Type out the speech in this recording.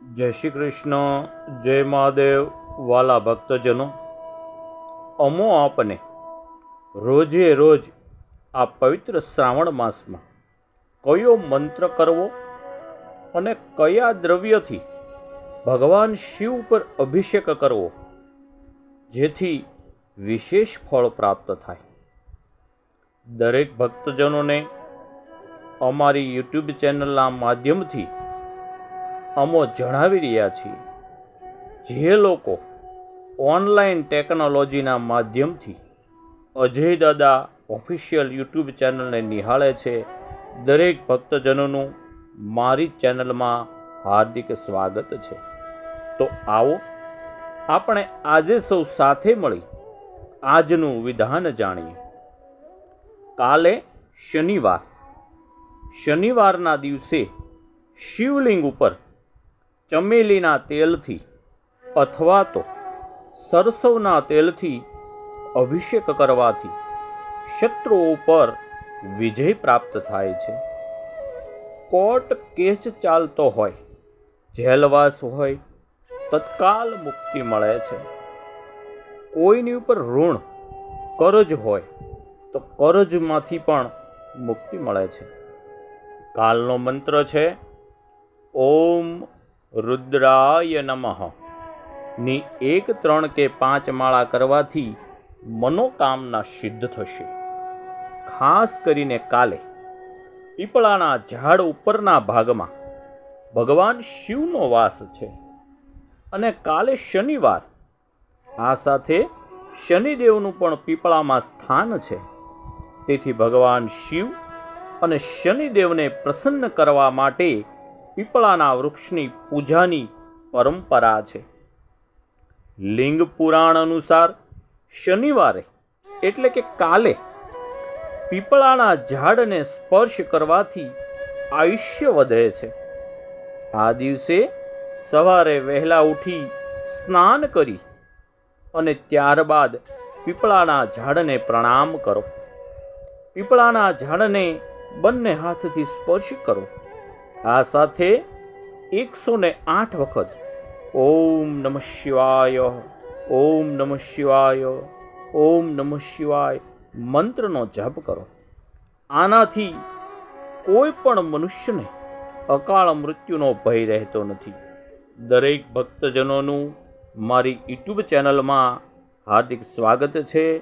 જય શ્રી કૃષ્ણ, જય મહાદેવ, વાલા ભક્તજનો. અમો આપને રોજે રોજ આ પવિત્ર શ્રાવણ માસમાં કયો મંત્ર કરવો અને કયા દ્રવ્યથી ભગવાન શિવ ઉપર અભિષેક કરવો, જેથી વિશેષ ફળ પ્રાપ્ત થાય. દરેક ભક્તજનોને અમારી યુટ્યુબ ચેનલના માધ્યમથી અમો જણાવી રહ્યા છીએ. જે લોકો ઓનલાઈન ટેકનોલોજીના માધ્યમથી અજય દાદા ઓફિશિયલ યુટ્યુબ ચેનલને નિહાળે છે, દરેક ભક્તજનોનું મારી ચેનલમાં હાર્દિક સ્વાગત છે. તો આવો, આપણે આજે સૌ સાથે મળી આજનું વિધાન જાણીએ. કાલે શનિવાર. શનિવારના દિવસે શિવલિંગ ઉપર ચમેલીના તેલથી અથવા તો સરસવના તેલથી અભિષેક કરવાથી શત્રુઓ પર વિજય પ્રાપ્ત થાય છે. કોર્ટ કેસ ચાલતો હોય, જેલવાસ હોય, તત્કાલ મુક્તિ મળે છે. કોઈની ઉપર ઋણ, કરજ હોય, તો કરજમાંથી પણ મુક્તિ મળે છે. કાલનો મંત્ર છે, ઓમ રુદ્રાય નમઃ. ની એક, ત્રણ કે પાંચ માળા કરવાથી મનોકામના સિદ્ધ થશે. ખાસ કરીને કાલે પીપળાના ઝાડ ઉપરના ભાગમાં ભગવાન શિવનો વાસ છે. અને કાલે શનિવાર. આ સાથે શનિદેવનું પણ પીપળામાં સ્થાન છે. તેથી ભગવાન શિવ અને શનિદેવને પ્રસન્ન કરવા માટે પીપળાના વૃક્ષની પૂજાની પરંપરા છે. લિંગ પુરાણ અનુસાર શનિવારે એટલે કે કાલે પીપળાના ઝાડને સ્પર્શ કરવાથી આયુષ્ય વધે છે. આ દિવસે સવારે વહેલા ઉઠી સ્નાન કરી અને ત્યારબાદ પીપળાના ઝાડને પ્રણામ કરો. પીપળાના ઝાડને બંને હાથથી સ્પર્શ કરો. આ સાથે એકસો ને આઠ વખત ઓમ નમઃ શિવાય, ઓમ નમઃ શિવાય, ઓમ નમઃ શિવાય મંત્રનો જપ કરો. આનાથી કોઈ પણ મનુષ્યને અકાળ મૃત્યુનો ભય રહેતો નથી. દરેક ભક્તજનોનું મારી યુટ્યુબ ચેનલમાં હાર્દિક સ્વાગત છે.